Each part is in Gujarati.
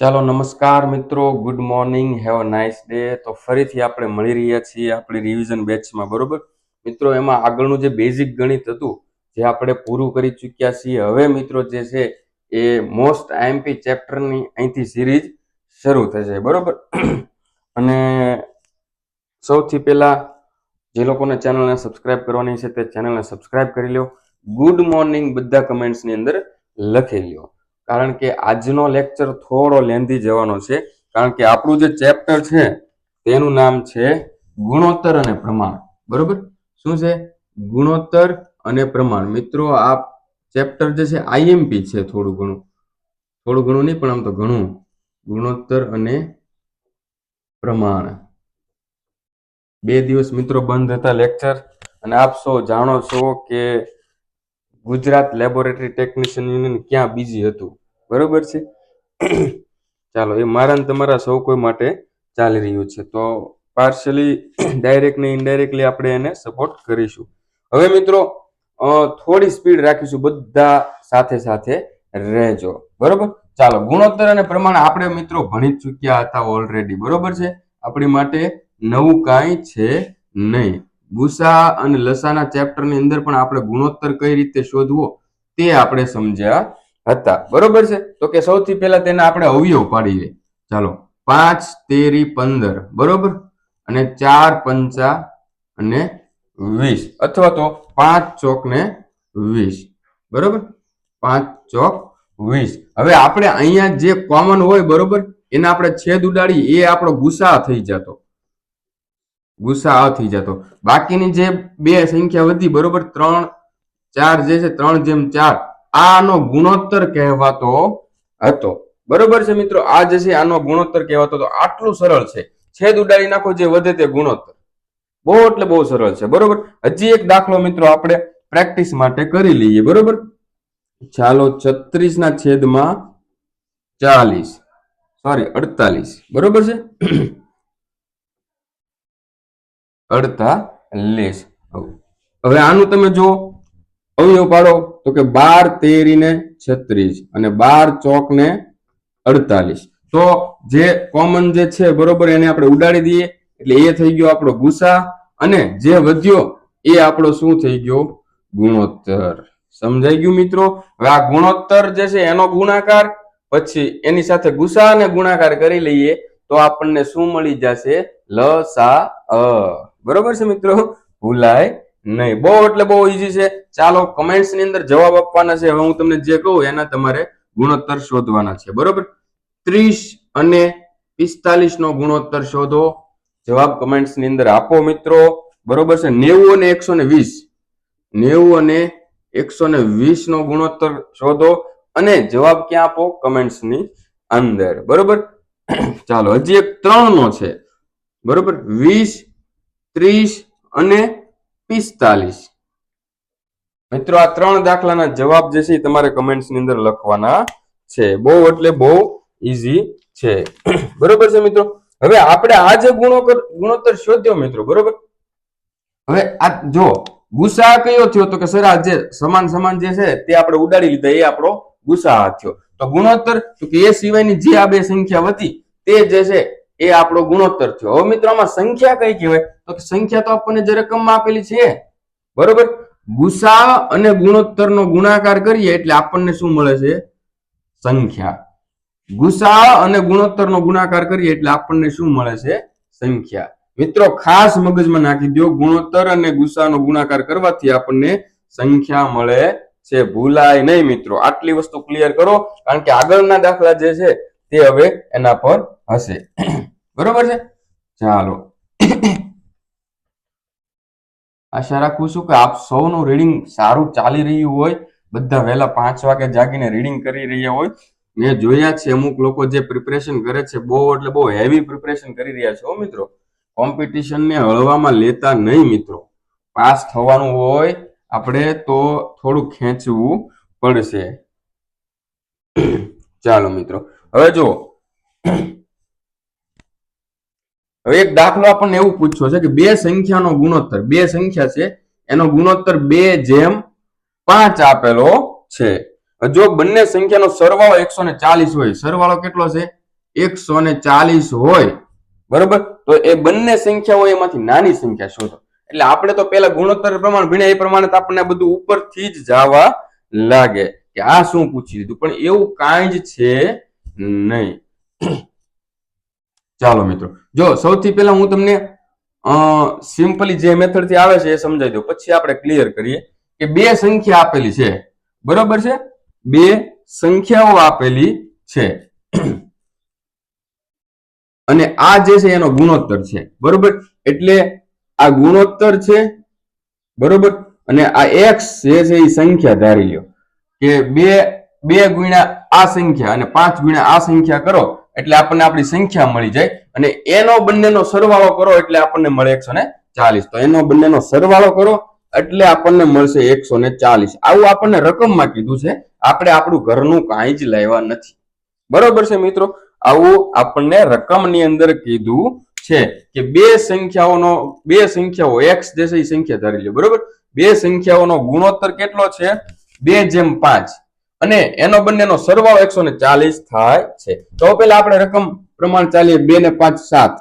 ચાલો નમસ્કાર મિત્રો good morning have a nice day તો ફરીથી આપણે મળી રહ્યા છીએ આપણી રિવિઝન બેચમાં બરોબર? મિત્રો, એમાં આગળનું જે બેઝિક ગણિત હતું, જે આપણે પૂરું કરી ચૂક્યા છીએ, હવે મિત્રો જે છે એ મોસ્ટ આઈએમપી ચેપ્ટરની અહીંથી સિરીઝ શરૂ થશે, બરોબર? અને સૌથી પહેલાં જે લોકોને ચેનલને સબસ્ક્રાઇબ કરવાની છે તે ચેનલને સબસ્ક્રાઇબ કરી લો ગુડ મોર્નિંગ બધા કમેન્ટ્સની અંદર લખી લ્યો. કારણ કે આજનો લેક્ચર થોડો લેન્ધી જવાનો છે. કારણ કે આપણું જે ચેપ્ટર છે, તેનું નામ છે ગુણોત્તર અને પ્રમાણ. બરોબર? શું છે? ગુણોત્તર અને પ્રમાણ. મિત્રો, આ ચેપ્ટર જે છે આઈએમપી છે થોડું ઘણું. થોડું ઘણું નહીં, પણ આમ તો ઘણું. ગુણોત્તર અને પ્રમાણ. બે દિવસ મિત્રો બંધ હતા લેક્ચર અને આપ સૌ જાણો છો કે ગુજરાત લેબોરેટરી ટેકનિશિયન યુનિયન ક્યાં બીજી હતું. બરોબર છે? ચાલો, એ મારા ને તમારા સૌ કોઈ માટે ચાલી રહ્યું છે. તો પાર્શિયલી ડાયરેક્ટ ને ઇનડાયરેક્ટલી આપણે એને સપોર્ટ કરીશું. હવે મિત્રો થોડી સ્પીડ રાખીશું. બધા સાથે સાથે રહેજો. બરોબર? ચાલો, ગુણોત્તર અને પ્રમાણ આપણે મિત્રો ભણી ચૂક્યા હતા ઓલરેડી બરોબર છે? આપણી માટે નવું કાંઈ છે નહીં. ગુસા અને લસાના ચેપ્ટરની અંદર પણ આપણે ગુણોત્તર કઈ રીતે શોધવો તે આપણે સમજ્યા હતા. બરોબર છે? તો કે સૌથી પહેલા તેને આપણે અવયવ પાડીએ. ચાલો. પાંચ, તેરી, પંદર. બરોબર? અને ચાર, પંચા અને વીસ. અથવા તો પાંચ, ચોક ને વીસ. બરોબર? પાંચ, ચોક, વીસ. હવે આપણે અહીંયા જે કોમન હોય, બરોબર? એને આપણે છેદ ઉડાડી એ આપણો ગુસા થઈ જતો. ગુસા થઈ જતો. બાકીની જે બે સંખ્યા વધી, બરોબર? ત્રણ, ચાર જે છે, ત્રણ જેમ ચાર. આનો ગુણોત્તર કહેવાતો હતો. બરોબર છે મિત્રો? આ જે છે આનો ગુણોત્તર કહેવાતો હતો. આટલું સરળ છે. છેદ ઉડાડી નાખો જે વધે તે ગુણોત્તર. બહુ એટલે બહુ સરળ છે. બરોબર? હજી એક દાખલો મિત્રો આપણે પ્રેક્ટિસ માટે કરી લઈએ. બરોબર? ચાલો છત્રીસ ના છેદમાં ચાલીસ. સોરી, અડતાલીસ. બરોબર છે? અડતાલીસ. હવે આનું તમે જો અવયવ પાડો તો કે બાર તેરી ને છત્રીસ અને બાર ચોક ને અડતાલીસ. તો જે કોમન જે છે બરોબર એને આપણે ઉડાડી દઈએ, એટલે એ થઈ ગયો આપણો ગુસા અને જે વધ્યો એ આપણો શું થઈ ગયો? ગુણોત્તર. સમજાઈ ગયું મિત્રો? હવે આ ગુણોત્તર જે છે એનો ગુણાકાર, પછી એની સાથે ગુસા અને ગુણાકાર કરી લઈએ તો આપણને શું મળી જશે? લસા અ. બરોબર છે મિત્રો? ભૂલાય નહીં. બહુ એટલે બહુ ઈઝી છે. ચાલો કમેન્ટ્સની અંદર જવાબ આપવાના છે. હવે હું તમને જે કહું એના તમારે ગુણોત્તર શોધવાના છે. બરોબર? ત્રીસ અને પિસ્તાલીસ નો ગુણોત્તર શોધો. જવાબ કમેન્ટ્સની અંદર આપો મિત્રો. બરોબર છે? નેવું અને એકસો ને વીસ. નેવું અને એકસો ને વીસ નો ગુણોત્તર શોધો અને જવાબ ક્યાં આપો? કમેન્ટ્સની અંદર. બરોબર? ચાલો, હજી એક ત્રણ નો છે. બરોબર? વીસ, ત્રીસ અને પિસ્તાલીસ. મિત્રો, આ ત્રણ દાખલાના જવાબ જે છે એ તમારે ની અંદર લખવાના છે. બહુ એટલે બહુ ઈઝી છે. બરોબર છે, મિત્રો? હવે આપણે આ જે ગુણોત્તર ગુણોત્તર શોધ્યો, મિત્રો, બરોબર? હવે આ જો ગુસા કયો થયો? તો કે સર, આ જે સમાન સમાન જે છે, તે આપણે ઉડાડી લીધા, એ આપણો ગુસા થયો. તો ગુણોત્તર, તો કે એ સિવાયની જે આ બે સંખ્યા હતી તે જે છે એ આપણો ગુણોત્તર થયો. હવે મિત્રો આમાં સંખ્યા કઈ કહેવાય? તો સંખ્યા તો આપણને જે રકમમાં આપેલી છે બરોબર? ગુસા અને ગુણોત્તરનો ગુણાકાર કરીએ એટલે આપણને શું મળે છે? સંખ્યા. ગુસા અને ગુણોત્તરનો ગુણાકાર કરીએ એટલે આપણને શું મળે છે? સંખ્યા. મિત્રો, ખાસ મગજમાં નાખી દો ગુણોત્તર અને ગુસાનો ગુણાકાર કરવાથી આપણને સંખ્યા મળે છે. ભૂલાય નહીં મિત્રો. આટલી વસ્તુ ક્લિયર કરો. કારણ કે આગળના દાખલા જે છે તે હવે એના પર હશે. બરોબર છે? ચાલો. આશા રાખું છું કે આપ સૌનું રીડિંગ સારું ચાલી રહ્યું હોય. બધા વહેલા પાંચ વાગે જાગીને રીડિંગ કરી રહ્યા હોય. મેં જોયા છે, અમુક લોકો જે પ્રિપરેશન કરે છે, બહુ એટલે બહુ હેવી પ્રિપરેશન કરી રહ્યા છે મિત્રો. કોમ્પિટિશન ને હળવામાં લેતા નહીં મિત્રો. પાસ થવાનું હોય, આપણે તો થોડું ખેંચવું પડશે. ચાલો મિત્રો. હવે જુઓ. હવે એક દાખલો આપણને એવું પૂછ્યો છે કે બે સંખ્યાનો ગુણોત્તર, બે સંખ્યા છે, એનો ગુણોત્તર બે જેમ પાંચ આપેલો છે. જો બંને સંખ્યાનો સરવાળો એકસો ને ચાલીસ હોય, સરવાળો કેટલો છે? એકસો ને ચાલીસ હોય. બરોબર? તો એ બંને સંખ્યાઓ એમાંથી નાની સંખ્યા શોધો. એટલે આપણે તો પેલા ગુણોત્તર પ્રમાણ ભણ્યા એ પ્રમાણે આપણને બધું ઉપરથી જ જવા લાગે. કે આ શું પૂછી લીધું? પણ એવું કાંઈ જ છે નહીં. ચાલો મિત્રો. જો સૌથી પહેલા હું તમને સિમ્પલી જે મેથડથી આવે છે એ સમજાવી દઉં. પછી આપણે ક્લિયર કરીએ કે બે સંખ્યા આપેલી છે. બરોબર છે? બે સંખ્યાઓ આપેલી છે. અને આ જે છે એનો ગુણોત્તર છે. બરોબર? એટલે આ ગુણોત્તર છે, બરોબર? અને આ એક્સ જે છે એ સંખ્યા ધારી લ્યો. કે બે બે ગુણ્યા આ સંખ્યા અને પાંચ ગુણ્યા આ સંખ્યા કરો એટલે આપણને આપણી સંખ્યા મળી જાય અને એનો બંનેનો સરવાળો કરો એટલે આપણને મળે એકસો તો એનો બંનેનો સરવાળો કરો એટલે આપણને મળશે એકસો આવું આપણને રકમમાં કીધું છે. આપણે આપણું ઘરનું કાંઈ જ લાવ્યા નથી. બરોબર છે મિત્રો? આવું આપણને રકમની અંદર કીધું છે કે બે સંખ્યાઓનો, બે સંખ્યાઓ એક્સ જે છે એ સંખ્યા ધારી લો બરોબર? બે સંખ્યાઓનો ગુણોત્તર કેટલો છે? બે જેમ પાંચ. અને એનો બંનેનો સરવાળો એકસો ને ચાલીસ થાય છે. તો પેલા આપણે રકમ પ્રમાણ ચાલીએ, બે ને પાંચ, સાત.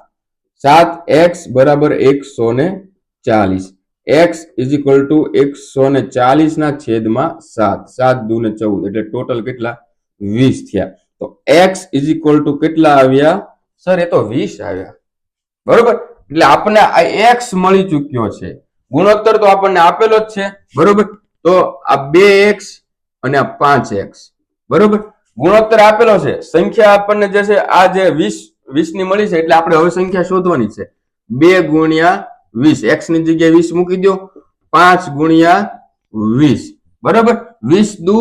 સાત એક્સ બરાબર એકસો ને ચાલીસ. એક્સ ઇઝ ઇક્વલ ટુ એકસો ને ચાલીસ ના છેદમાં સાત. સાત દુ ને ચૌદ, એટલે ટોટલ કેટલા? વીસ થયા. તો એક્સ ઇઝ ઇક્વલ ટુ કેટલા આવ્યા? સર, એ તો વીસ આવ્યા. બરોબર? એટલે આપણને આ એક્સ મળી ચૂક્યો છે. ગુણોત્તર તો આપણને આપેલો જ છે. બરોબર? તો આ બે એક્સ અને આ પાંચ એક્સ બરોબર? ગુણોત્તર આપેલો છે. સંખ્યા આપણને જે છે, આ જે વીસ વીસની મળી છે, એટલે આપણે હવે સંખ્યા શોધવાની છે. બે ગુણ્યા વીસ. એક્સની જગ્યાએ વીસ મૂકી દો પાંચ ગુણ્યા વીસ. બરોબર? વીસ દુ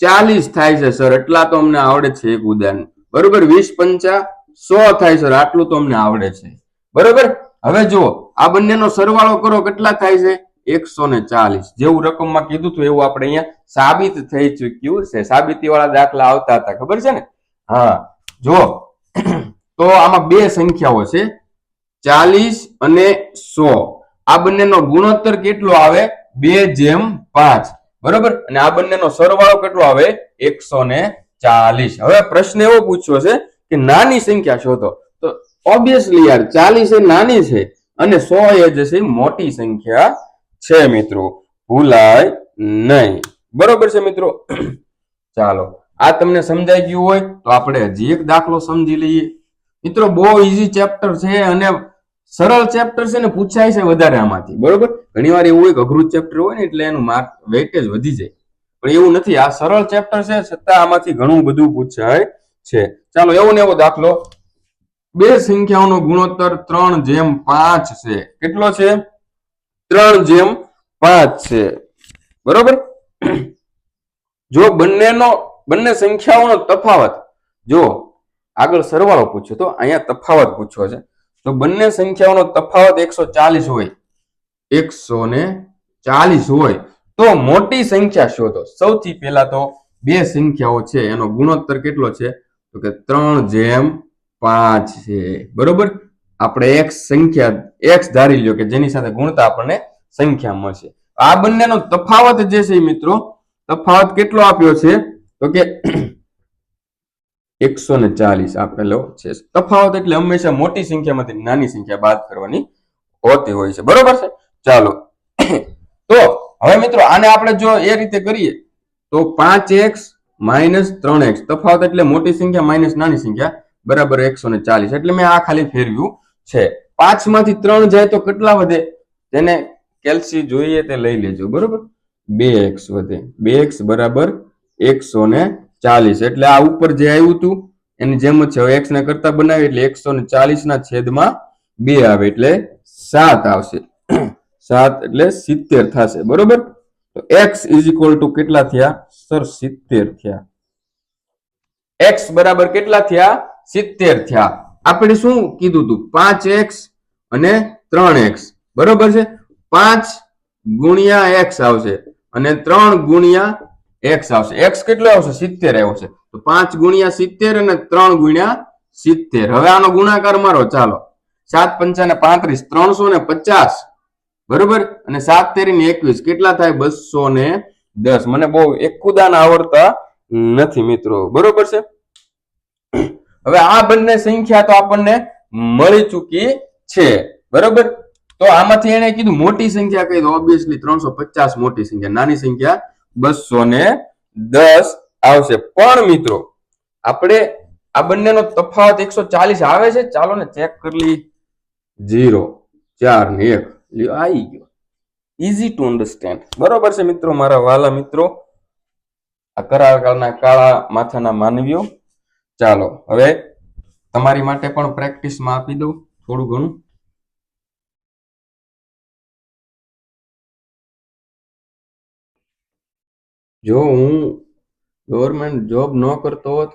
ચાલીસ થાય છે, સર. એટલા તો અમને આવડે છે એક ઉદાહરણ. બરોબર? વીસ પંચા સો થાય, સર. આટલું તો અમને આવડે છે. બરોબર? હવે જુઓ. આ બંનેનો સરવાળો કરો, કેટલા થાય છે? એકસો ને ચાલીસ. જેવું રકમમાં કીધું હતું એવું આપણે અહીંયા સાબિત થઈ ચૂક્યું છે. સાબિતી વાળા દાખલા આવતા હતા. ખબર છે ને? હા. જો તો આમાં બે સંખ્યાઓ છે. ચાલીસ અને સો. આ બંનેનો ગુણોત્તર કેટલો આવે? બે જેમ પાંચ. બરોબર? અને આ બંનેનો સરવાળો કેટલો આવે? એકસો ને ચાલીસ. હવે પ્રશ્ન એવો પૂછ્યો છે કે નાની સંખ્યા શોધો. તો ઓબ્વિયસલી યાર, ચાલીસ એ નાની છે અને સો એ જે છે મોટી સંખ્યા છે મિત્રો, ભૂલાય નહીં. બરોબર છે મિત્રો? ચાલો, આ તમને સમજાઈ ગયું હોય તો આપણે હજી એક દાખલો સમજી લઈએ. મિત્રો, બહુ ઈઝી ચેપ્ટર છે અને સરળ ચેપ્ટર છે ને પૂછાય છે વધારે આમાંથી. બરોબર? ઘણી વાર એવું હોય કે અઘરું ચેપ્ટર હોય ને એટલે એનું માર્ક વેટેજ વધી જાય. પણ એવું નથી, આ સરળ ચેપ્ટર છે, છતાં આમાંથી ઘણું બધું પૂછાય છે. ચાલો, એવો ને એવો દાખલો. બે સંખ્યાઓનો ગુણોત્તર ત્રણ જેમ પાંચ છે. કેટલો છે? ત્રણ જેમ પાંચ છે. બરોબર? જો બંનેનો, બંને સંખ્યાઓનો તફાવત, જો આગળ સરવાળો પૂછ્યો તો અહીંયા તફાવત પૂછ્યો છે. તો બંને સંખ્યાઓનો તફાવત એકસો ચાલીસ હોય. એકસો ને ચાલીસ હોય. તો મોટી સંખ્યા શોધો. સૌથી પહેલા તો બે સંખ્યાઓ છે. એનો ગુણોત્તર કેટલો છે? તો કે ત્રણ જેમ પાંચ છે. બરોબર? આપણે એક સંખ્યા એક્સ ધારી લ્યો કે જેની સાથે ગુણતા આપણને સંખ્યા મળશે. આ બંનેનો તફાવત જે છે મિત્રો, તફાવત કેટલો આપ્યો છે? તો કે એકસો ને ચાલીસ આપેલો છે. તફાવત એટલે હંમેશા મોટી સંખ્યામાંથી નાની સંખ્યા બાદ કરવાની હોતી હોય છે. બરોબર છે? ચાલો. તો હવે મિત્રો, આને આપણે જો એ રીતે કરીએ, તો પાંચ એક્સ માઇનસ ત્રણ એક્સ. તફાવત એટલે મોટી સંખ્યા માઇનસ નાની સંખ્યા બરાબર એકસો ને ચાલીસ. એટલે મેં આ ખાલી ફેરવ્યું. છે. પાંચમાંથી ત્રણ જાય તો કેટલા વધે? તેને કેલ્સી જોઈએ તે લઈ લેજો, બરોબર? બે એક્સ વધે. બે એક્સ બરાબર એકસો ને ચાલીસ. એટલે આ ઉપર જે આવ્યું હતું, એની જેમ જ છે. એક્સ ને કરતા બનાવી એટલે એકસો ને ચાલીસ ના છેદમાં બે આવે એટલે સાત આવશે. સાત એટલે સિત્તેર થશે, બરોબર? તો એક્સ ઇઝ ઇક્વલ ટુ કેટલા થયા? સર, સિત્તેર થયા. એક્સ બરાબર કેટલા થયા? સિત્તેર થયા. આપણે શું કીધું હતું? પાંચ એક્સ અને ત્રણ એક્સ. બરોબર છે? પાંચ ગુણ્યા એક્સ આવશે અને ત્રણ ગુણ્યા એક્સ આવશે. એક્સ કેટલો આવશે? સિત્તેર આવશે. તો પાંચ ગુણ્યા સિત્તેર અને ત્રણ ગુણ્યા સિત્તેર. હવે આનો ગુણાકાર મારો. ચાલો. સાત પંચા ને પાંત્રીસ, ત્રણસો ને પચાસ. બરોબર? અને સાત તેરી એકવીસ. કેટલા થાય? બસો ને દસ. મને બહુ એકુદાન આવડતા નથી મિત્રો. બરોબર છે? હવે આ બંને સંખ્યા તો આપણને મળી ચૂકી છે. બરોબર? તો આમાંથી એને કીધું મોટી સંખ્યા કહી દો. ઓબ્વિયસલી ત્રણસો પચાસ મોટી સંખ્યા, નાની સંખ્યા બસો ને દસ આવશે. પણ મિત્રો, આપણે આ બંનેનો તફાવત એકસો ચાલીસ આવે છે. ચાલો ને ચેક કરી લઈ જીરો ચાર ને એક. આવી ગયો. ઇઝી ટુ અન્ડરસ્ટેન્ડ બરોબર છે મિત્રો, મારા વાલા મિત્રો. આ કરાળકાળના કાળા માથાના માનવીઓ ચાલો, હવે તમારી માટે પણ પ્રેક્ટિસમાં આપી દઉં થોડું ઘણું. જો હું ગવર્મેન્ટ જોબ ન કરતો હોત,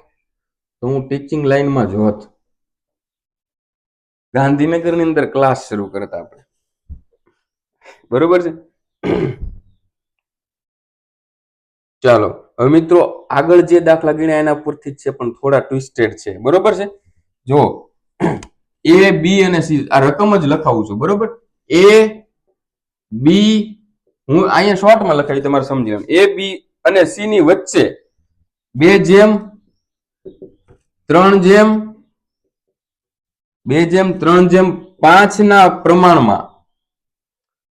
તો હું ટીચિંગ લાઈનમાં હોત. ગાંધીનગરની અંદર ક્લાસ શરૂ કરતા આપણે. બરોબર છે? ચાલો હવે મિત્રો, આગળ જે દાખલા ગણ્યા એના પરથી જ છે, પણ થોડા ટ્વિસ્ટેડ છે. બરોબર છે? જો એ બી અને સી આ રકમ જ લખાવું છું, બરોબર? એ બી હું અહીંયા શોર્ટમાં લખાવી, તમારે સમજી લેવાનું. એ બી અને સી ની વચ્ચે બે જેમ, ત્રણ જેમ, બે જેમ, ત્રણ જેમ પાંચ ના પ્રમાણમાં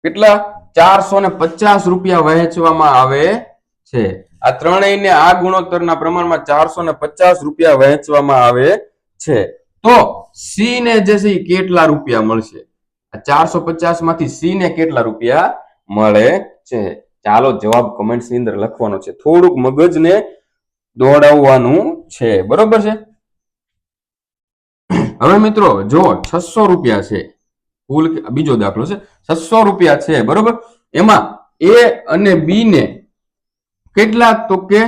કેટલા? ચારસો ને પચાસ રૂપિયા વહેંચવામાં આવે છે. આ ત્રણેયને આ ગુણોત્તરના પ્રમાણમાં ચારસો ને પચાસ રૂપિયા વહેંચવામાં આવે છે. તો સી ને જે છે કેટલા રૂપિયા મળશે? ચારસો પચાસમાંથી સી ને કેટલા રૂપિયા મળે છે? ચાલો જવાબ કમેન્ટ્સની અંદર લખવાનો છે. થોડુંક મગજને દોડાવવાનું છે. બરોબર છે? હવે મિત્રો, જો છસો રૂપિયા છે, કુલ બીજો દાખલો છે. છસો રૂપિયા છે, બરોબર? એમાં એ અને બી ને કેટલા તો કે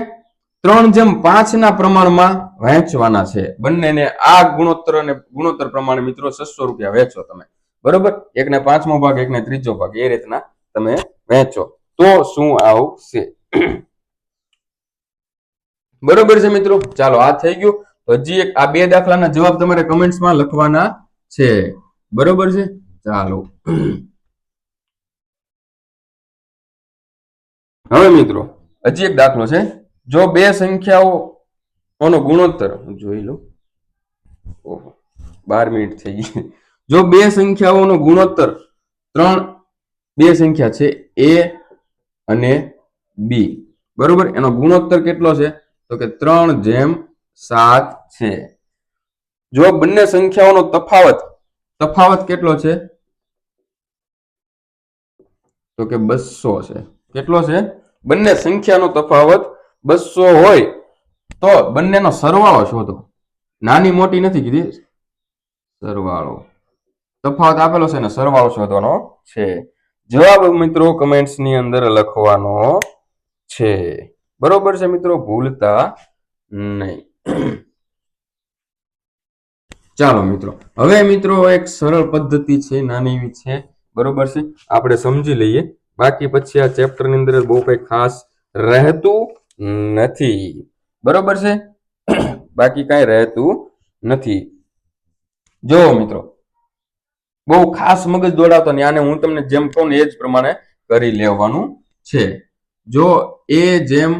ત્રણ જેમ પાંચ ના પ્રમાણમાં વહેંચવાના છે. બંનેને આ ગુણોત્તર અને ગુણોત્તર પ્રમાણે મિત્રો છસો રૂપિયા વહેંચો તમે. બરોબર? એકને પાંચમો ભાગ, એકને ત્રીજો ભાગ, એ રીતના તમે વહેંચો તો શું આવશે? બરોબર છે મિત્રો? ચાલો, આ થઈ ગયું. હજી એક આ બે દાખલાના જવાબ તમારે કમેન્ટ્સમાં લખવાના છે. બરોબર છે? ચાલો. હવે મિત્રો હજી એક દાખલો છે. જો બે સંખ્યાઓનો ગુણોત્તર, હું જોઈ લઉં. ઓહો, બાર મિનિટ થઈ ગઈ. જો બે સંખ્યાઓનો ગુણોત્તર, ત્રણ બે સંખ્યા છે, એ અને બી. બરોબર? એનો ગુણોત્તર કેટલો છે? તો કે ત્રણ જેમ સાત છે. જો બંને સંખ્યાઓનો તફાવત તફાવત કેટલો છે? તો કે બસો છે. કેટલો છે? બંને સંખ્યાનો તફાવત બસો હોય, તો બંનેનો સરવાળો શોધો નાની મોટી નથી કીધી. સરવાળો. તફાવત આપેલો છે ને સરવાળો શોધવાનો છે. જવાબ મિત્રો કમેન્ટ્સની અંદર લખવાનો છે. બરોબર છે મિત્રો, ભૂલતા નહીં. ચાલો મિત્રો, હવે મિત્રો એક સરળ પદ્ધતિ છે, નાની એવી છે. બરોબર છે? આપણે સમજી લઈએ. બાકી પછી આ ચેપ્ટરની અંદર બહુ કઈ ખાસ રહેતું નથી. બરોબર છે? બાકી કઈ રહેતું નથી. જો મિત્રો, બહુ ખાસ મગજ દોડાવતો નહીં. આને હું તમને જેમ કહું ને એ જ પ્રમાણે કરી લેવાનું છે. જો એ જેમ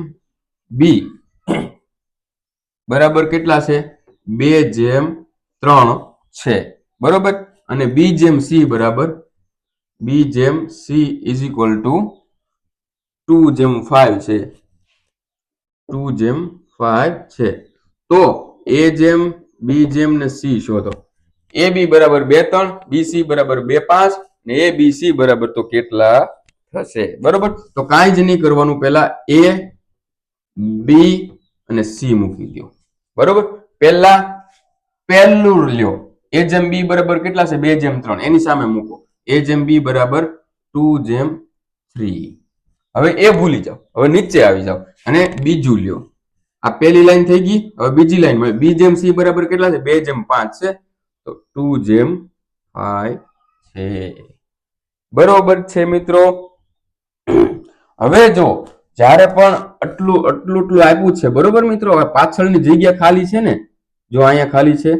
બી બરાબર કેટલા છે? બે જેમ ત્રણ છે. બરોબર? અને બી જેમ સી બરાબર બી જેમ C is equal to two જેમ ફાઈવ છે. ટુ જેમ ફાઈવ છે. તો એ જેમ બી જેમ ને સી શોધો. એ બી બરાબર બે, ત્રણ બી સી બરાબર બે, પાંચ ને એ બી સી બરાબર તો કેટલા થશે? બરોબર? તો કાંઈ જ નહીં કરવાનું. પહેલા એ બી અને સી મૂકી દો બરોબર? પહેલા પહેલું લ્યો. એ જેમ બી બરાબર કેટલા છે? બે જેમ ત્રણ. એની સામે મૂકો. એ જેમ બી બરાબર ટુ જેમ થ્રી હવે એ ભૂલી જાઓ. હવે નીચે આવી જાઓ અને બીજું લ્યો આ પહેલી લાઈન થઈ ગઈ. હવે બીજી લાઈન બી જેમ સી બરાબર કેટલા છે? બે જેમ પાંચ છે. તો ટુ જેમ ફાઈવ છે. બરોબર છે મિત્રો? હવે જો, જ્યારે પણ આટલું આટલું આટલું આપ્યું છે, બરોબર મિત્રો? હવે પાછળની જગ્યા ખાલી છે ને? જો અહીંયા ખાલી છે,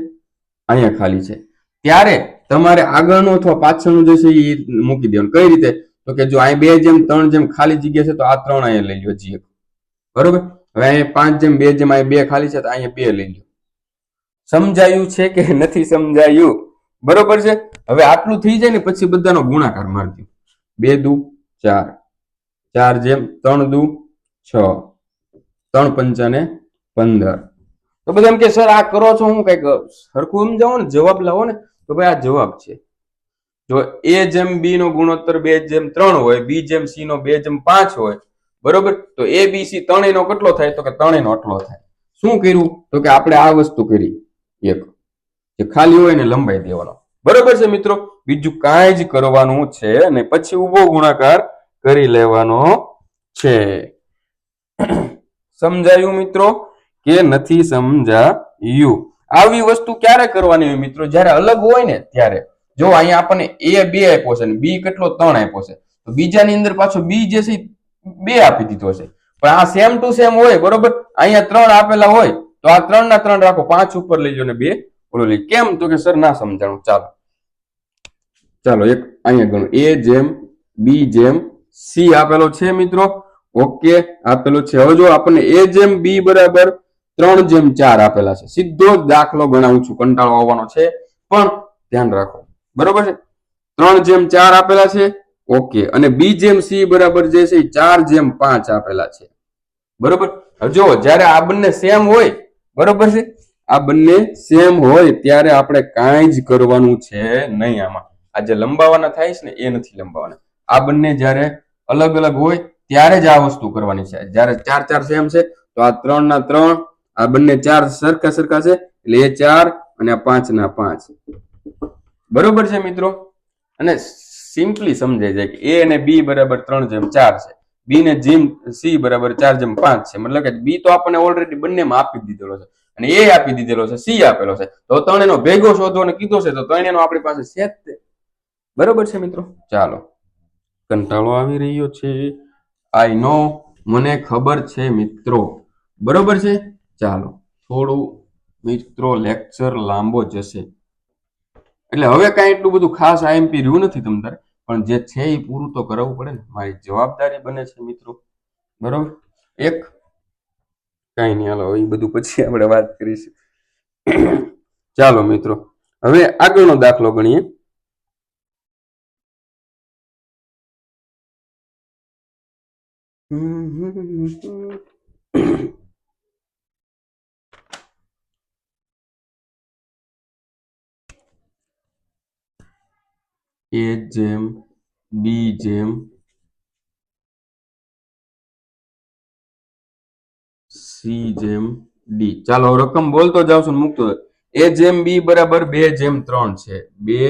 અહીંયા ખાલી છે. ત્યારે તમારે આગળનું અથવા પાછળનું જે છે એ મૂકી દેવાનું. કઈ રીતે? તો કે જો અહીં બે જેમ, ત્રણ જેમ ખાલી જગ્યા છે, તો આ ત્રણ અહીંયા લઈ લો જી બરોબર? હવે અહીંયા પાંચ જેમ, બે જેમ, અહીંયા બે ખાલી છે, તો અહીંયા બે લઈ લો સમજાયું છે કે નથી સમજાયું? બરોબર છે? હવે આટલું થઈ જાય ને, પછી બધાનો ગુણાકાર મારજો બે દુ, ચાર. ચાર જેમ, ત્રણ દુ, છ. ત્રણ પંચાને પંદર. તો બધા એમ કે, સર, આ કરો છો, હું કંઈક સરખું સમજાવો ને, જવાબ લાવો ને. તો ભાઈ આ જવાબ છે. જો એ જેમ બી નો ગુણોત્તર બે જેમ ત્રણ હોય બી જેમ સી નો બે જેમ પાંચ હોય, બરોબર? તો એ બી સી ત્રણેય નો કેટલો થાય? તો કે ત્રણેય નો આટલો થાય. શું કર્યું? તો કે આપણે આ વસ્તુ કરી. એક. જે ખાલી હોય ને લંબાઈ દેવાનો. બરોબર છે મિત્રો? બીજું કાંઈ જ કરવાનું છે અને પછી ઊભો ગુણાકાર કરી લેવાનો છે. સમજાયું મિત્રો? કે નથી સમજાયું? આવી વસ્તુ ક્યારે કરવાની હોય મિત્રો? જ્યારે અલગ હોય ને ત્યારે. જો અહીંયા આપણને એ બે આપ્યો છે બી કેટલો? ત્રણ આપ્યો છે. તો બીજાની અંદર પાછો બી જે છે બે આપી દીધો છે. પણ આ સેમ ટુ સેમ હોય, બરોબર? અહીંયા ત્રણ આપેલા હોય, તો આ ત્રણ ના ત્રણ રાખો. પાંચ ઉપર લઈ ને બે ઓલો લઈ કેમ? તો કે સર, ના સમજાણું. ચાલો. ચાલો, એક અહીંયા ગણું. એ જેમ, બી જેમ, સી આપેલો છે મિત્રો. ઓકે, આપેલો છે. હવે જો આપણને એ જેમ, બી બરાબર ત્રણ જેમ ચાર આપેલા છે. સીધો જ દાખલો ગણાવું છું, કંટાળો આવવાનો છે, પણ ધ્યાન રાખો. બરોબર છે? ત્રણ જેમ ચાર આપેલા છે, ઓકે. અને બી જેમ સી બરાબર જે છે ચાર જેમ પાંચ આપેલા છે. બરોબર? જો જ્યારે આ બંને સેમ હોય, બરોબર છે? આ બંને સેમ હોય, ત્યારે આપણે કાંઈ જ કરવાનું છે નહીં આમાં. આ જે લંબાવાના થાય છે ને, એ નથી લંબાવાના. આ બંને જ્યારે અલગ અલગ હોય, ત્યારે જ આ વસ્તુ કરવાની છે. જ્યારે ચાર ચાર સેમ છે, તો આ ત્રણ ના ત્રણ આ બંને ચાર સરખા સરખા છે, એટલે એ ચાર અને આ પાંચ ના પાંચ. બરોબર છે મિત્રો? અને સિમ્પલી સમજાય જાય કે એ અને બી બરાબર ત્રણ જેમ ચાર છે. બી ને જીમ સી બરાબર ચાર જેમ પાંચ છે. મતલબ કે બી તો આપણને ઓલરેડી બંનેમાં આપી દીધેલો છે. અને એ આપી દીધેલો છે, સી આપેલો છે. તો ત્રણેયનો ભેગો શોધવાનો કીધો છે, તો ત્રણેયનો આપણી પાસે છે જ તે બરોબર છે મિત્રો? ચાલો. કંટાળો આવી રહ્યો છે. આઈ નો મને ખબર છે મિત્રો. બરોબર છે? ચાલો, થોડું મિત્રો લેક્ચર લાંબો જશે. એટલે હવે કાંઈ એટલું બધું ખાસ આઈએમપી રહ્યું નથી તમ પણ જે છે એ પૂરું તો કરાવવું પડે ને. મારી જવાબદારી બને છે મિત્રો. બરોબર? એક, કાંઈ નહીં, હાલો એ બધું પછી આપણે વાત કરીશું. ચાલો મિત્રો, હવે આગળનો દાખલો ગણીએ. એ જેમ બી જેમ સી જેમ ડી ચાલો રકમ બોલતો જાવ છું મૂકતો જાઉં. એ જેમ બી બરાબર બે જેમ ત્રણ છે. બે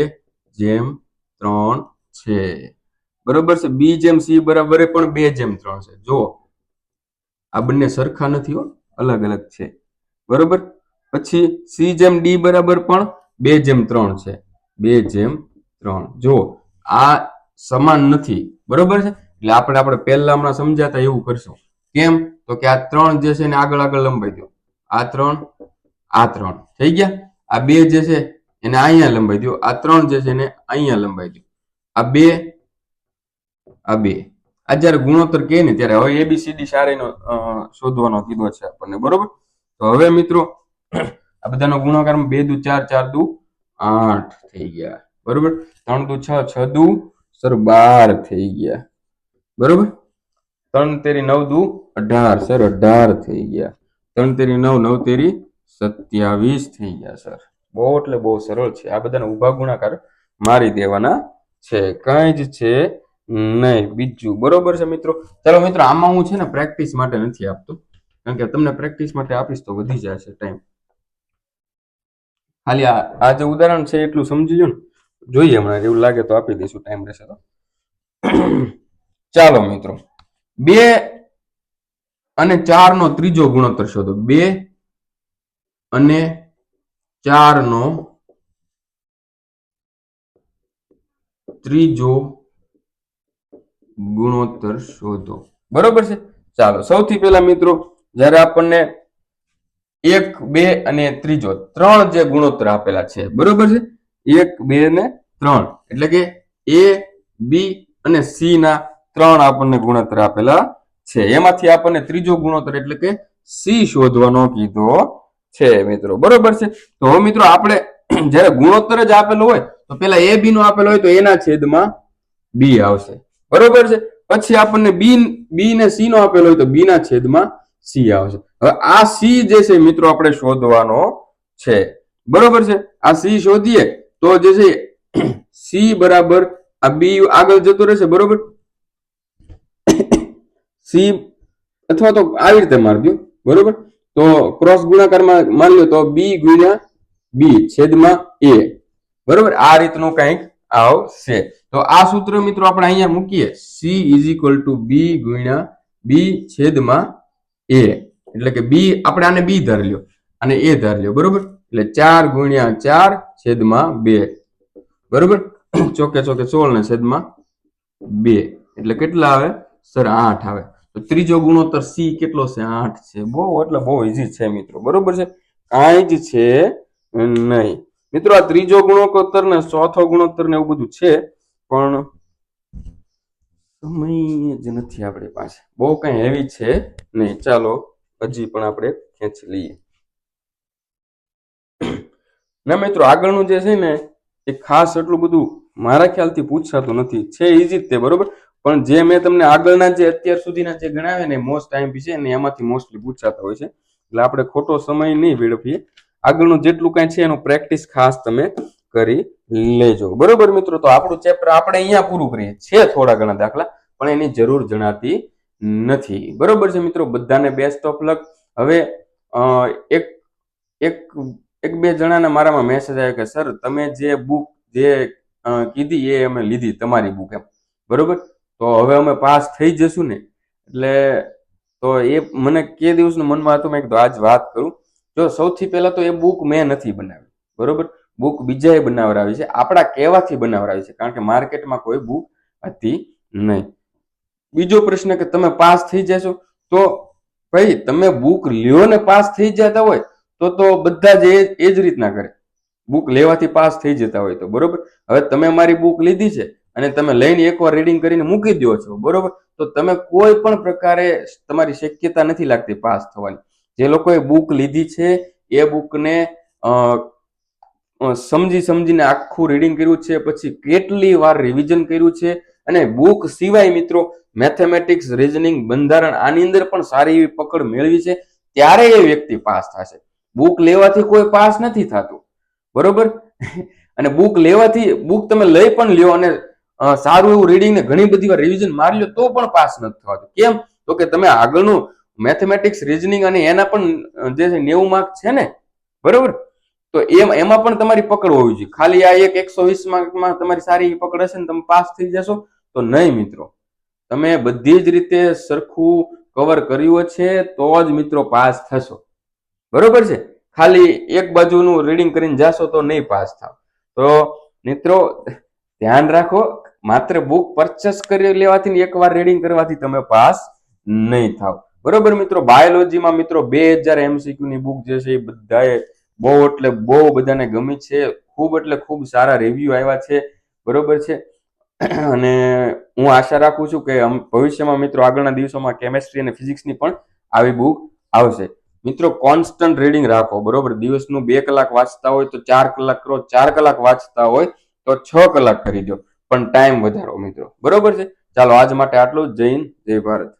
જેમ ત્રણ છે. બરોબર છે? બી જેમ સી બરાબર પણ બે જેમ ત્રણ છે. જો આ બંને સરખા નથી હો. અલગ અલગ છે. બરોબર? પછી સી જેમ ડી બરાબર પણ બે જેમ ત્રણ છે. બે જેમ ત્રણ. જો આ સમાન નથી. બરોબર છે? એટલે આપણે આપણે પહેલા હમણાં સમજાતા એવું કરશું. કેમ? તો કે આ ત્રણ જે છે એને આગળ આગળ લંબાઈ દો આ ત્રણ આ ત્રણ. થઈ ગયા? આ બે જે છે એને અહીંયા લંબાઈ દો આ ત્રણ જે છે એને અહીંયા લંબાઈ દો આ બે આ બે. આ જ્યારે ગુણોત્તર કહે ને ત્યારે હવે એબીસીડી સારીનો શોધવાનો કીધો છે આપણને. બરોબર? તો હવે મિત્રો, આ બધાનો ગુણાકાર બે દુ ચાર ચાર દુ આઠ થઈ ગયા. બરોબર? ત્રણ દુ છ છ દુ, સર, બાર થઈ ગયા. બરોબર? ત્રણ તેરી નવ દુ, અઢાર, સર, અઢાર થઈ ગયા. ત્રણ તેરી નવ નવ તેરી સત્યાવીસ થઈ ગયા, સર. બહુ એટલે બહુ સરળ છે. આ બધાને ઊભા ગુણાકાર મારી દેવાના છે. કઈ જ છે નહીં. બીજું, બરોબર છે મિત્રો? ચાલો મિત્રો, આમાં હું છે ને પ્રેક્ટિસ માટે નથી આપતો. કારણ કે તમને પ્રેક્ટિસ માટે આપીશ તો વધી જશે ટાઈમ. ખાલી આ જે ઉદાહરણ છે એટલું સમજી લો ને. જોઈએ હમણાં, એવું લાગે તો આપી દઈશું ટાઈમ રહેશે તો. ચાલો મિત્રો, બે અને ચાર નો ત્રીજો ગુણોત્તર શોધો. બે અને ચાર નો ત્રીજો ગુણોત્તર શોધો. બરોબર છે? ચાલો, સૌથી પહેલા મિત્રો, જ્યારે આપણને એક, બે અને ત્રીજો, ત્રણ જે ગુણોત્તર આપેલા છે, બરોબર છે? એક, બે ને ત્રણ. એટલે કે એ બી અને સી ના ત્રણ આપણને ગુણોત્તર આપેલા છે. એમાંથી આપણને ત્રીજો ગુણોત્તર એટલે કે સી શોધવાનો કીધો છે, મિત્રો. બરોબર છે? તો હવે મિત્રો આપણે જ્યારે ગુણોત્તર જ આપેલો હોય, તો પેલા એ બી નો આપેલો હોય તો એના છેદમાં બી આવશે. બરોબર છે? પછી આપણને બી બી ને સી નો આપેલો હોય તો બી ના છેદમાં સી આવશે. હવે આ સી જે છે મિત્રો, આપણે શોધવાનો છે. બરોબર છે? આ સી શોધીએ તો જે છે, સી બરાબર આ બી આગળ જતો રહેશે, બરોબર? સી અથવા તો આવી રીતે મારજો બરોબર? તો ક્રોસ ગુણાકારમાં માની લો તો બી ગુણ્યા બી છેદમાં એ, બરોબર? આ રીતનું કંઈક આવશે. તો આ સૂત્ર મિત્રો આપણે અહીંયા મૂકીએ. C is equal to B ગુણ્યા બી છેદમાં એ. એટલે કે બી, આપણે આને બી ધારી લ્યો. અને એ ધારી લ્યો, બરોબર? એટલે ચાર ગુણ્યા ચાર છેદમાં બે. બરોબર? ચોકે ચોકે સોળ ને છેદમાં બે. એટલે કેટલા આવે? સર, આઠ આવે. તો ત્રીજો ગુણોત્તર સી કેટલો છે? આઠ છે. બહુ, એટલે બહુ ઈઝી છે મિત્રો. બરોબર છે? કાંઈ જ છે નહીં. મિત્રો, આ ત્રીજો ગુણોત્તર ને ચોથો ગુણોત્તર ને એવું બધું છે, પણ સમય જ નથી આપણી પાસે. બહુ કઈ હેવી છે નહીં. ચાલો, હજી પણ આપણે ખેંચી લઈએ. ના મિત્રો, આગળનું જે છે ને, એ ખાસ એટલું બધું મારા ખ્યાલથી પૂછાતું નથી. છે ઈજી જ તે, બરોબર? પણ જે મેં તમને આગળના જે અત્યાર સુધીના જે ગણાવે ને મોસ્ટ ટાઈમ છે ને, એમાંથી મોસ્ટલી પૂછાતા હોય છે. એટલે આપણે ખોટો સમય નહીં વેડફીએ. આગળનું જેટલું કાંઈ છે એનું પ્રેક્ટિસ ખાસ તમે કરી લેજો. બરોબર મિત્રો? તો આપણું ચેપ્ટર આપણે અહીંયા પૂરું કરીએ. છે થોડા ઘણા દાખલા, પણ એની જરૂર જણાતી નથી. બરોબર છે મિત્રો? બધાને બેસ્ટ ઓફ લક હવે એક એક એક બે જણાના મારામાં મેસેજ આવ્યો કે સર તમે જે બુક જે કીધી એ અમે લીધી, તમારી બુક એમ. બરોબર? તો હવે અમે પાસ થઈ જશું ને? એટલે તો એ મને કે દિવસનું મનમાં હતું, મેં કીધું, આજ વાત કરું. જો સૌથી પહેલા તો એ બુક મેં નથી બનાવી, બરોબર? બુક બીજાએ બનાવરાવી છે. આપણા કહેવાથી બનાવરાવી છે, કારણ કે માર્કેટમાં કોઈ બુક હતી નહીં. બીજો પ્રશ્ન કે, તમે પાસ થઈ જશો? તો, ભાઈ, તમે બુક લ્યો ને, પાસ થઈ જતા હોય તો તો બધા જ એ જ રીતના કરે. બુક લેવાથી પાસ થઈ જતા હોય તો, બરોબર? હવે તમે મારી બુક લીધી છે અને તમે લઈને એકવાર રીડિંગ કરીને મૂકી દો છો, બરોબર? તો તમે કોઈ પણ પ્રકારે તમારી શક્યતા નથી લાગતી પાસ થવાની. જે લોકોએ બુક લીધી છે, એ બુકને સમજી સમજીને આખું રીડિંગ કર્યું છે, પછી કેટલી વાર રિવિઝન કર્યું છે અને બુક સિવાય મિત્રો મેથેમેટિક્સ રિઝનિંગ બંધારણ આની અંદર પણ સારી એવી પકડ મેળવી છે, ત્યારે એ વ્યક્તિ પાસ થશે. બુક લેવાથી કોઈ પાસ નથી થતું. બરોબર? અને બુક લેવાથી, બુક તમે લઈ પણ લ્યો અને સારું એવું રીડિંગ ને ઘણી બધી વાર રિવિઝન મારી લો તો પણ પાસ નથી થવાતું. કેમ? તો કે તમે આગળનું મેથેમેટિક્સ રીઝનિંગ અને એના પણ જે છે નેવું માર્ક છે ને? બરોબર? તો એમ, એમાં પણ તમારી પકડ હોવી જોઈએ. ખાલી આ એક એકસો વીસ માર્કમાં તમારી સારી પકડ હશે ને તમે પાસ થઈ જશો. તો નહીં મિત્રો. તમે બધી જ રીતે સરખું કવર કર્યું છે તો જ મિત્રો પાસ થશો. બરોબર છે? ખાલી એક બાજુનું રીડિંગ કરીને જાશો તો નહીં પાસ થાવ. તો મિત્રો, ધ્યાન રાખો, માત્ર બુક પરચેસ કરી લેવાથી એકવાર રીડિંગ કરવાથી તમે પાસ નહીં થાવ. બરોબર મિત્રો? બાયોલોજીમાં મિત્રો બે હજાર એમસીક્યુની બુક જે છે એ બધાએ બહુ એટલે બહુ બધાને ગમી છે. ખૂબ એટલે ખૂબ સારા રિવ્યુ આવ્યા છે. બરોબર છે? અને હું આશા રાખું છું કે ભવિષ્યમાં મિત્રો આગળના દિવસોમાં કેમેસ્ટ્રી અને ફિઝિક્સની પણ આવી બુક આવશે. મિત્રો કોન્સ્ટન્ટ રીડિંગ રાખો, બરોબર? દિવસનું બે કલાક વાંચતા હોય તો ચાર કલાક કરો, ચાર કલાક વાંચતા હોય તો છ કલાક કરી દો. પણ ટાઈમ વધારો મિત્રો, બરોબર છે? ચાલો, આજ માટે આટલું જય હિન્દ, જય ભારત.